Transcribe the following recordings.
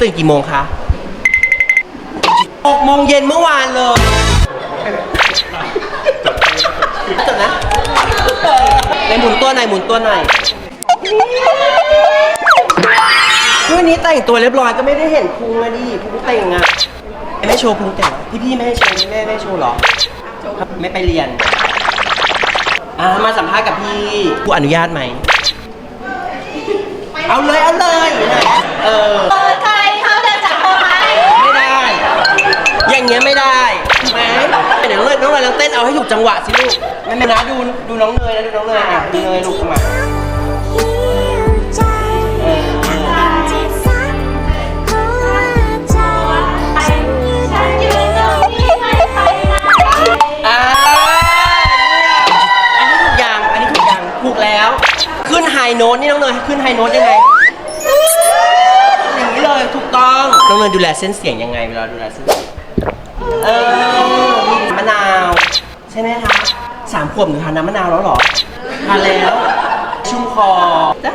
ตื่นกี่โมงคะหกโมงเย็นเมื่อวานเลยจบนะในหมุนตัวไหนอยหมุนตัวไหนอยวันนี้แต่งตัวเรียบร้อยก็ไม่ได้เห็นพุงเลยดิพุงแต่งอะไม่โชว์พุงแต่งพี่พี่ๆไม่ให้โชว์แม่ไม่ให้โชว์เหรอ ไม่ไปเรียนอ่ามาสัมภาษณ์กับพี่ผู้อนุญาตไหม เอาเลยเอาเลยเออเปิดใครเขาจะจับเธอไหมไม่ได้ อย่างเงี้ยไม่ได้ไหมเดี๋ยวน้องเลยน้องเนยลองเต้นเอาให้ถูกจังหวะสิลูกแม่ไม่นะดูดูน้องเนยนะดูน้องเนยอะดูเนยลูกเข้ามา โน้ตนี่น้องเนยขึ้นไฮโน้ตยังไงอย่างนี้เลยถูกต้องน้องเนยดูแลเส้นเสียงยังไงเวลาดูแลเส้นเสียงเออมะนาวใช่ไหมคะสามขวบหนูทานน้ำมะนาวแล้วเหรอทานแล้ว ชุ่มคอจ้ะ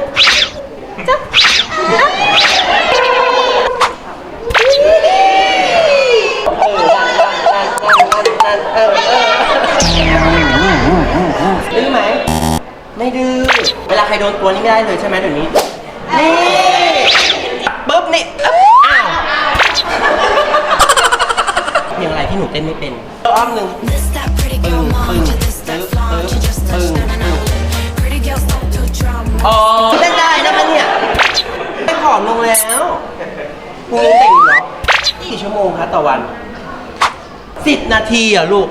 จ้ะเออนั่นนั่นนั่นนั่นนั่นเออเออดื้อ ไม่ดื้อ เวลาใครโดนตัวนี้ไม่ได้เลยใช่ไหมเดี๋ยวนี้ นี่ปุ๊บนี่อ้าวเพลงอะไรที่หนูเต้นไม่เป็นอ้อมหนึ่ง This that pretty girl mom, this that flaunt, she just touched down and out. Pretty girls don't do drama. อ๋อเล่นได้นะคะเนี่ยไม่ผอมลงแล้วพรุ่งนี้แต่งเหรอกี่ชั่วโมงคะต่อวันสิบนาทีเหรอลูก